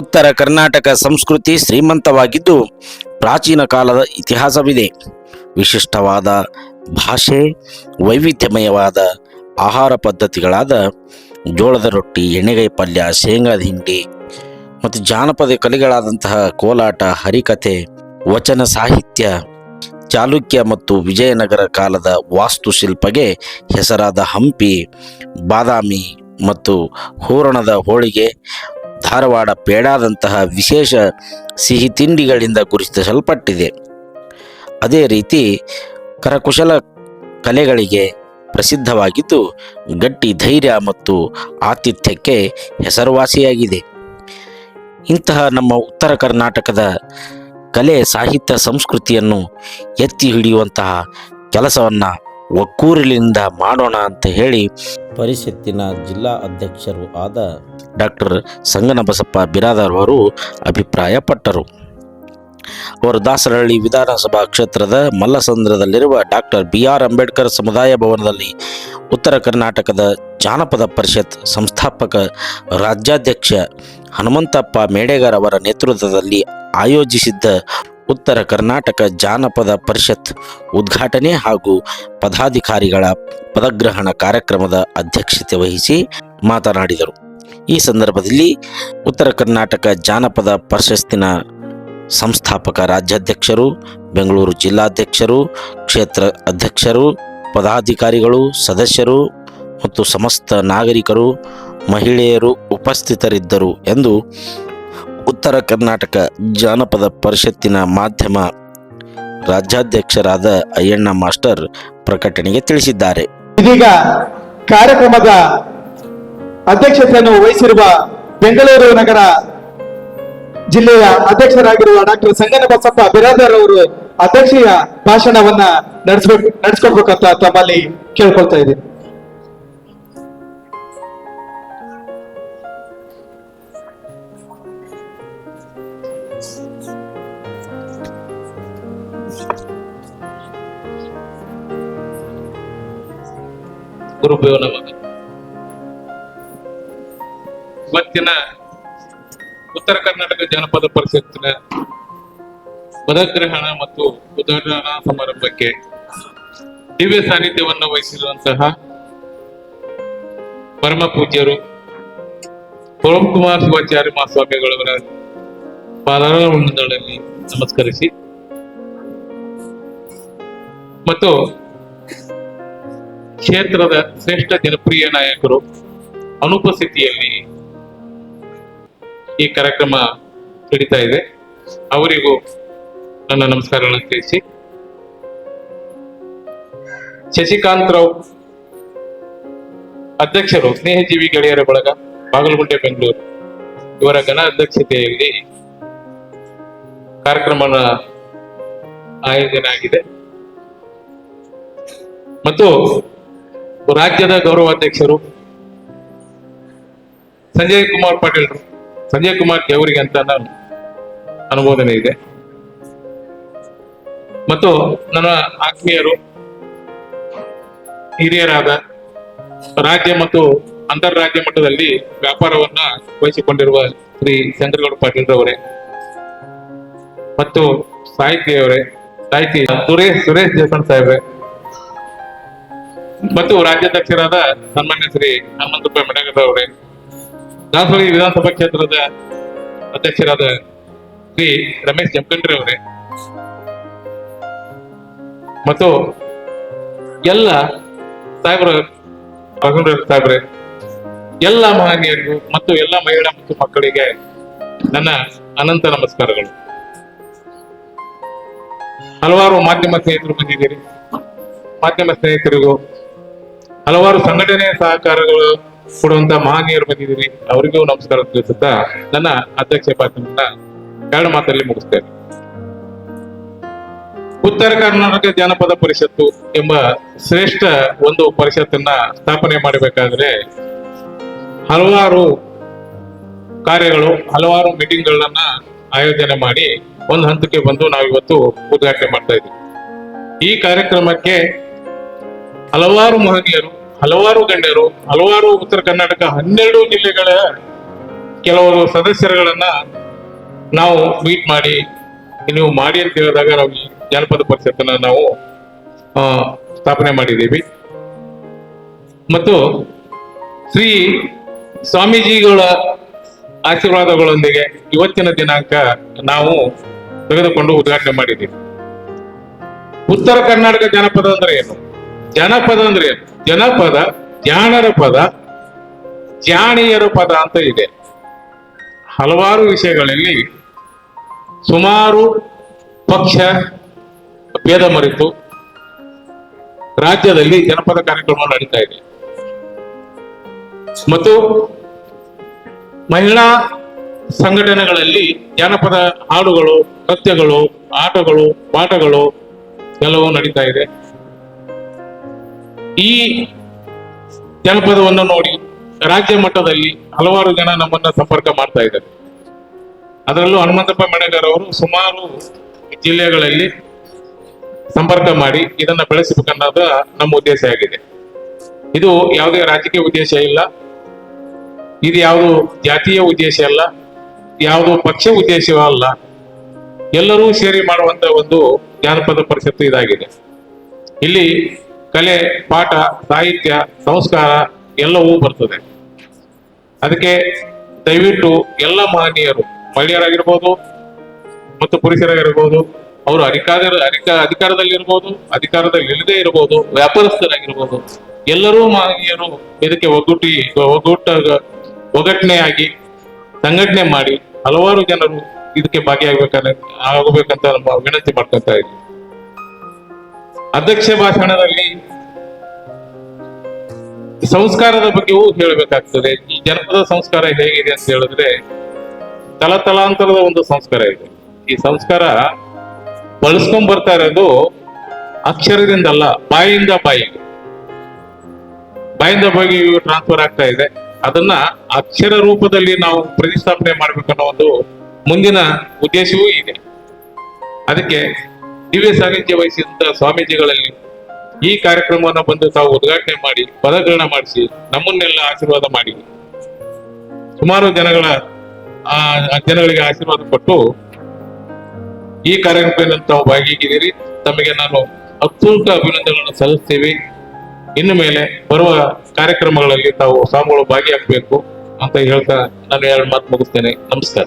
ಉತ್ತರ ಕರ್ನಾಟಕ ಸಂಸ್ಕೃತಿ ಶ್ರೀಮಂತವಾಗಿದ್ದು ಪ್ರಾಚೀನ ಕಾಲದ ಇತಿಹಾಸವಿದೆ. ವಿಶಿಷ್ಟವಾದ ಭಾಷೆ, ವೈವಿಧ್ಯಮಯವಾದ ಆಹಾರ ಪದ್ಧತಿಗಳಾದ ಜೋಳದ ರೊಟ್ಟಿ ಎಣ್ಣೆಗಾಯಿ ಪಲ್ಯ, ಶೇಂಗಾದ ಹಿಂಡಿ ಮತ್ತು ಜಾನಪದ ಕಲೆಗಳಾದಂತಹ ಕೋಲಾಟ, ಹರಿಕಥೆ, ವಚನ ಸಾಹಿತ್ಯ, ಚಾಲುಕ್ಯ ಮತ್ತು ವಿಜಯನಗರ ಕಾಲದ ವಾಸ್ತುಶಿಲ್ಪಗೆ ಹೆಸರಾದ ಹಂಪಿ, ಬಾದಾಮಿ ಮತ್ತು ಹೂರಣದ ಹೋಳಿಗೆ ಧಾರವಾಡ ಪೇಡಾದಂತಹ ವಿಶೇಷ ಸಿಹಿ ತಿಂಡಿಗಳಿಂದ ಗುರುತಿಸಲ್ಪಟ್ಟಿದೆ. ಅದೇ ರೀತಿ ಕರಕುಶಲ ಕಲೆಗಳಿಗೆ ಪ್ರಸಿದ್ಧವಾಗಿದ್ದು, ಗಟ್ಟಿ ಧೈರ್ಯ ಮತ್ತು ಆತಿಥ್ಯಕ್ಕೆ ಹೆಸರುವಾಸಿಯಾಗಿದೆ. ಇಂತಹ ನಮ್ಮ ಉತ್ತರ ಕರ್ನಾಟಕದ ಕಲೆ, ಸಾಹಿತ್ಯ, ಸಂಸ್ಕೃತಿಯನ್ನು ಎತ್ತಿ ಹಿಡಿಯುವಂತಹ ಕೆಲಸವನ್ನು ಒಕ್ಕೂರಿನಿಂದ ಮಾಡೋಣ ಅಂತ ಹೇಳಿ ಪರಿಷತ್ತಿನ ಜಿಲ್ಲಾ ಅಧ್ಯಕ್ಷರು ಆದ ಡಾಕ್ಟರ್ ಸಂಗನಬಸಪ್ಪ ಬಿರಾದಾರ್ ಅವರು ಅಭಿಪ್ರಾಯಪಟ್ಟರು. ಅವರು ದಾಸರಹಳ್ಳಿ ವಿಧಾನಸಭಾ ಕ್ಷೇತ್ರದ ಮಲ್ಲಸಂದ್ರದಲ್ಲಿರುವ ಡಾಕ್ಟರ್ ಬಿ ಆರ್ ಅಂಬೇಡ್ಕರ್ ಸಮುದಾಯ ಭವನದಲ್ಲಿ ಉತ್ತರ ಕರ್ನಾಟಕದ ಜಾನಪದ ಪರಿಷತ್ ಸಂಸ್ಥಾಪಕ ರಾಜ್ಯಾಧ್ಯಕ್ಷ ಹನುಮಂತಪ್ಪ ಮೇಡೆಗರ್ ಅವರ ನೇತೃತ್ವದಲ್ಲಿ ಆಯೋಜಿಸಿದ್ದ ಉತ್ತರ ಕರ್ನಾಟಕ ಜಾನಪದ ಪರಿಷತ್ ಉದ್ಘಾಟನೆ ಹಾಗೂ ಪದಾಧಿಕಾರಿಗಳ ಪದಗ್ರಹಣ ಕಾರ್ಯಕ್ರಮದ ಅಧ್ಯಕ್ಷತೆ ವಹಿಸಿ ಮಾತನಾಡಿದರು. ಈ ಸಂದರ್ಭದಲ್ಲಿ ಉತ್ತರ ಕರ್ನಾಟಕ ಜಾನಪದ ಪರಿಷತ್ತಿನ ಸಂಸ್ಥಾಪಕ ರಾಜ್ಯಾಧ್ಯಕ್ಷರು, ಬೆಂಗಳೂರು ಜಿಲ್ಲಾಧ್ಯಕ್ಷರು, ಕ್ಷೇತ್ರ ಅಧ್ಯಕ್ಷರು, ಪದಾಧಿಕಾರಿಗಳು, ಸದಸ್ಯರು ಮತ್ತು ಸಮಸ್ತ ನಾಗರಿಕರು, ಮಹಿಳೆಯರು ಉಪಸ್ಥಿತರಿದ್ದರು ಎಂದು ಉತ್ತರ ಕರ್ನಾಟಕ ಜಾನಪದ ಪರಿಷತ್ತಿನ ಮಾಧ್ಯಮ ರಾಜ್ಯಾಧ್ಯಕ್ಷರಾದ ಅಯ್ಯಣ್ಣ ಮಾಸ್ಟರ್ ಪ್ರಕಟಣೆಗೆ ತಿಳಿಸಿದ್ದಾರೆ. ಇದೀಗ ಕಾರ್ಯಕ್ರಮದ ಅಧ್ಯಕ್ಷತೆಯನ್ನು ವಹಿಸಿರುವ ಬೆಂಗಳೂರು ನಗರ ಜಿಲ್ಲೆಯ ಅಧ್ಯಕ್ಷರಾಗಿರುವ ಡಾಕ್ಟರ್ ಸಂಗನ ಬಸಪ್ಪ ಬಿರಾದರ್ ಅವರು ಅಧ್ಯಕ್ಷೀಯ ಭಾಷಣವನ್ನ ನಡೆಸಬೇಕು ನಡೆಸ್ಕೊಡ್ಬೇಕಂತ ತಮ್ಮಲ್ಲಿ ಕೇಳ್ಕೊಳ್ತಾ ಇದ್ದೀನಿ. ಗುರುಭ್ಯೋ ನಮಗೆ. ಇವತ್ತಿನ ಉತ್ತರ ಕರ್ನಾಟಕ ಜನಪದ ಪರಿಷತ್ತಿನ ಪದಗ್ರಹಣ ಮತ್ತು ಉದ್ಘಾಟನಾ ಸಮಾರಂಭಕ್ಕೆ ದಿವ್ಯ ಸಾನ್ನಿಧ್ಯವನ್ನು ವಹಿಸಿರುವಂತಹ ಪರಮ ಪೂಜ್ಯರು ಕುಮಾರ್ ಶಿವಾಚಾರ್ಯ ಮಹಾಸ್ವಾಮಿಗಳವರ ಪಾದಾರಗಳಲ್ಲಿ ನಮಸ್ಕರಿಸಿ. ಮತ್ತು ಕ್ಷೇತ್ರದ ಶ್ರೇಷ್ಠ ಜನಪ್ರಿಯ ನಾಯಕರು ಅನುಪಸ್ಥಿತಿಯಲ್ಲಿ ಈ ಕಾರ್ಯಕ್ರಮ ನಡೀತಾ ಇದೆ. ಅವರಿಗೂ ನನ್ನ ನಮಸ್ಕಾರಗಳನ್ನು ತಿಳಿಸಿ. ಶಶಿಕಾಂತ್ ರಾವ್ ಅಧ್ಯಕ್ಷರು, ಸ್ನೇಹಜೀವಿ ಗೆಳೆಯರ ಬಳಗ ಬಾಗಲಗುಂಟೆ ಬೆಂಗಳೂರು. ಇವರ ಘನ ಅಧ್ಯಕ್ಷತೆಯಲ್ಲಿ ಕಾರ್ಯಕ್ರಮ ಆಯೋಜನೆ ಆಗಿದೆ. ಮತ್ತು ರಾಜ್ಯದ ಗೌರವಾಧ್ಯಕ್ಷರು ಸಂಜಯ್ ಕುಮಾರ್ ಪಾಟೀಲ್ ಸಂಜಯ್ ಕುಮಾರ್ ಅವರಿಗೆ ಅಂತ ನಾನು ಅನುಮೋದನೆ ಇದೆ. ಮತ್ತು ನನ್ನ ಆತ್ಮೀಯರು, ಹಿರಿಯರಾದ ರಾಜ್ಯ ಮತ್ತು ಅಂತಾರಾಜ್ಯ ಮಟ್ಟದಲ್ಲಿ ವ್ಯಾಪಾರವನ್ನ ವಹಿಸಿಕೊಂಡಿರುವ ಶ್ರೀ ಚಂದ್ರಗೌಡ ಪಾಟೀಲ್ ರವರೇ ಮತ್ತು ಸಾಹಿತಿಯವರೇ ಸಾಹಿತಿ ಸುರೇಶ್ ಸುರೇಶ್ ಜೇಸನ್ ಸಾಹೇಬ್ರೆ ಮತ್ತು ರಾಜ್ಯಾಧ್ಯಕ್ಷರಾದ ಸನ್ಮಾನ್ಯ ಶ್ರೀ ಹನುಮಂತಪ್ಪ ಮೆಡಗರ ಅವರೇ. ದಾಸವಾಳಿ ವಿಧಾನಸಭಾ ಕ್ಷೇತ್ರದ ಅಧ್ಯಕ್ಷರಾದ ಶ್ರೀ ರಮೇಶ್ ಜಮಖಂಡ್ರಿ ಅವರೇ. ಮತ್ತು ಎಲ್ಲ ಸಾಹೇಬ್ರ ರಾಘವೇಂದ್ರ ಸಾಹೇಬ್ರೆ, ಎಲ್ಲ ಮಹನೀಯರಿಗೂ ಮತ್ತು ಎಲ್ಲ ಮಹಿಳಾ ಮತ್ತು ಮಕ್ಕಳಿಗೆ ನನ್ನ ಅನಂತ ನಮಸ್ಕಾರಗಳು. ಹಲವಾರು ಮಾಧ್ಯಮ ಸ್ನೇಹಿತರು ಬಂದಿದ್ದೀರಿ. ಮಾಧ್ಯಮ ಸ್ನೇಹಿತರಿಗೂ ಹಲವಾರು ಸಂಘಟನೆ ಸಹಕಾರಗಳು ಕೊಡುವಂತ ಮಹನೀಯರು ಬಂದಿದ್ದೀರಿ ಅವರಿಗೂ ನಮಸ್ಕಾರ ತಿಳಿಸುತ್ತಾ ನನ್ನ ಅಧ್ಯಕ್ಷ ಭಾಷಣವನ್ನ ಎರಡು ಮಾತಲ್ಲಿ ಮುಗಿಸ್ತೇನೆ. ಉತ್ತರ ಕರ್ನಾಟಕ ಜಾನಪದ ಪರಿಷತ್ತು ಎಂಬ ಶ್ರೇಷ್ಠ ಒಂದು ಪರಿಷತ್ತನ್ನ ಸ್ಥಾಪನೆ ಮಾಡಬೇಕಾದ್ರೆ ಹಲವಾರು ಕಾರ್ಯಗಳು, ಹಲವಾರು ಮೀಟಿಂಗ್ಗಳನ್ನ ಆಯೋಜನೆ ಮಾಡಿ ಒಂದು ಹಂತಕ್ಕೆ ಬಂದು ನಾವು ಇವತ್ತು ಉದ್ಘಾಟನೆ ಮಾಡ್ತಾ ಇದ್ದೀವಿ. ಈ ಕಾರ್ಯಕ್ರಮಕ್ಕೆ ಹಲವಾರು ಮಹನೀಯರು ಹಲವಾರು ಗಣ್ಯರು, ಹಲವಾರು ಉತ್ತರ ಕರ್ನಾಟಕ ಹನ್ನೆರಡು ಜಿಲ್ಲೆಗಳ ಕೆಲವರು ಸದಸ್ಯರುಗಳನ್ನ ನಾವು ಮೀಟ್ ಮಾಡಿ, ನೀವು ಮಾಡಿ ಅಂತ ಹೇಳಿದಾಗ ನಾವು ಜಾನಪದ ಪರಿಷತ್ತನ್ನ ನಾವು ಸ್ಥಾಪನೆ ಮಾಡಿದ್ದೀವಿ. ಮತ್ತು ಶ್ರೀ ಸ್ವಾಮೀಜಿಗಳ ಆಶೀರ್ವಾದಗಳೊಂದಿಗೆ ಇವತ್ತಿನ ದಿನಾಂಕ ನಾವು ತೆಗೆದುಕೊಂಡು ಉದ್ಘಾಟನೆ ಮಾಡಿದ್ದೀವಿ. ಉತ್ತರ ಕರ್ನಾಟಕ ಜನಪದ ಅಂದ್ರೆ ಏನು? ಜನಪದ ಅಂದ್ರೆ ಜನಪದ ಜ್ಞಾನರ ಪದ ಜಾಣಿಯರ ಪದ ಅಂತ ಇದೆ. ಹಲವಾರು ವಿಷಯಗಳಲ್ಲಿ ಸುಮಾರು ಪಕ್ಷ ಭೇದ ಮರೆತು ರಾಜ್ಯದಲ್ಲಿ ಜನಪದ ಕಾರ್ಯಕ್ರಮ ನಡೀತಾ ಇದೆ. ಮತ್ತು ಮಹಿಳಾ ಸಂಘಟನೆಗಳಲ್ಲಿ ಜನಪದ ಹಾಡುಗಳು, ನೃತ್ಯಗಳು, ಆಟಗಳು, ಪಾಠಗಳು ಎಲ್ಲವೂ ನಡೀತಾ ಇದೆ. ಈ ಜನಪದವನ್ನು ನೋಡಿ ರಾಜ್ಯ ಮಟ್ಟದಲ್ಲಿ ಹಲವಾರು ಜನ ನಮ್ಮನ್ನ ಸಂಪರ್ಕ ಮಾಡ್ತಾ ಇದ್ದಾರೆ. ಅದರಲ್ಲೂ ಹನುಮಂತಪ್ಪ ಮೆಣಗರ್ ಅವರು ಸುಮಾರು ಜಿಲ್ಲೆಗಳಲ್ಲಿ ಸಂಪರ್ಕ ಮಾಡಿ ಇದನ್ನ ಬೆಳೆಸಬೇಕನ್ನೋದ ನಮ್ಮ ಉದ್ದೇಶ ಆಗಿದೆ. ಇದು ಯಾವುದೇ ರಾಜಕೀಯ ಉದ್ದೇಶ ಇಲ್ಲ. ಇದು ಯಾವುದು ಜಾತಿಯ ಉದ್ದೇಶ ಅಲ್ಲ. ಯಾವುದು ಪಕ್ಷ ಉದ್ದೇಶವೂ ಅಲ್ಲ. ಎಲ್ಲರೂ ಸೇರಿ ಮಾಡುವಂತ ಒಂದು ಜಾನಪದ ಪರಿಷತ್ತು ಇದಾಗಿದೆ. ಇಲ್ಲಿ ಕಲೆ, ಪಾಠ, ಸಾಹಿತ್ಯ, ಸಂಸ್ಕಾರ ಎಲ್ಲವೂ ಬರ್ತದೆ. ಅದಕ್ಕೆ ದಯವಿಟ್ಟು ಎಲ್ಲ ಮಹನೀಯರು ಮಹಿಳೆಯರಾಗಿರ್ಬೋದು ಮತ್ತು ಪುರುಷರಾಗಿರ್ಬೋದು, ಅವರು ಅಧಿಕಾರ, ಅಧಿಕ, ಅಧಿಕಾರದಲ್ಲಿರ್ಬೋದು ಅಧಿಕಾರದಲ್ಲಿ ಇಲ್ಲದೆ ಇರಬಹುದು ವ್ಯಾಪಾರಸ್ಥರಾಗಿರ್ಬೋದು, ಎಲ್ಲರೂ ಮಹನೀಯರು ಇದಕ್ಕೆ ಒಗ್ಗೂಟಿ ಒಗ್ಗುಟ್ಟ ಒಗ್ಗಟ್ಟಣೆಯಾಗಿ ಸಂಘಟನೆ ಮಾಡಿ ಹಲವಾರು ಜನರು ಇದಕ್ಕೆ ಭಾಗಿಯಾಗಬೇಕನ್ನ ಆಗಬೇಕಂತ ನಮ್ಮ ವಿನಂತಿ ಮಾಡ್ಕೊತಾ ಇದ್ದೀವಿ ಅಧ್ಯಕ್ಷ ಭಾಷಣದಲ್ಲಿ ಸಂಸ್ಕಾರದ ಬಗ್ಗೆಯೂ ಹೇಳಬೇಕಾಗ್ತದೆ. ಈ ಜನಪದ ಸಂಸ್ಕಾರ ಹೇಗಿದೆ ಅಂತ ಹೇಳಿದ್ರೆ ತಲತಲಾಂತರದ ಒಂದು ಸಂಸ್ಕಾರ ಇದೆ. ಈ ಸಂಸ್ಕಾರ ಬಳಸ್ಕೊಂಡ್ ಬರ್ತಾ ಇರೋದು ಅಕ್ಷರದಿಂದಲ್ಲ, ಬಾಯಿಂದ ಬಾಯಿಗೆ ಬಾಯಿಂದ ಬಾಯಿಗೆ ಟ್ರಾನ್ಸ್ಫರ್ ಆಗ್ತಾ ಇದೆ. ಅದನ್ನ ಅಕ್ಷರ ರೂಪದಲ್ಲಿ ನಾವು ಪ್ರತಿಷ್ಠಾಪನೆ ಮಾಡ್ಬೇಕನ್ನೋ ಒಂದು ಮುಂದಿನ ಉದ್ದೇಶವೂ ಇದೆ. ಅದಕ್ಕೆ ದಿವ್ಯ ಸಾನ್ನಿಧ್ಯ ವಹಿಸಿದಂತಹ ಸ್ವಾಮೀಜಿಗಳಲ್ಲಿ ಈ ಕಾರ್ಯಕ್ರಮವನ್ನು ಬಂದು ತಾವು ಉದ್ಘಾಟನೆ ಮಾಡಿ, ಪದಗ್ರಹಣ ಮಾಡಿಸಿ, ನಮ್ಮನ್ನೆಲ್ಲ ಆಶೀರ್ವಾದ ಮಾಡಿ. ಸುಮಾರು ಜನಗಳ, ಆ ಜನಗಳಿಗೆ ಆಶೀರ್ವಾದ ಕೊಟ್ಟು ಈ ಕಾರ್ಯಕ್ರಮದಲ್ಲಿ ತಾವು ಭಾಗಿಯಾಗಿದ್ದೀರಿ. ತಮಗೆ ನಾನು ಅತ್ಯಂತ ಅಭಿನಂದನೆಗಳನ್ನು ಸಲ್ಲಿಸ್ತೀವಿ. ಇನ್ನು ಮೇಲೆ ಬರುವ ಕಾರ್ಯಕ್ರಮಗಳಲ್ಲಿ ತಾವು ಸ್ವಾಮಿಗಳು ಭಾಗಿಯಾಗಬೇಕು ಅಂತ ಹೇಳ್ತಾ ನಾನು ಎರಡು ಮಾತು ಮುಗಿಸ್ತೇನೆ. ನಮಸ್ಕಾರ.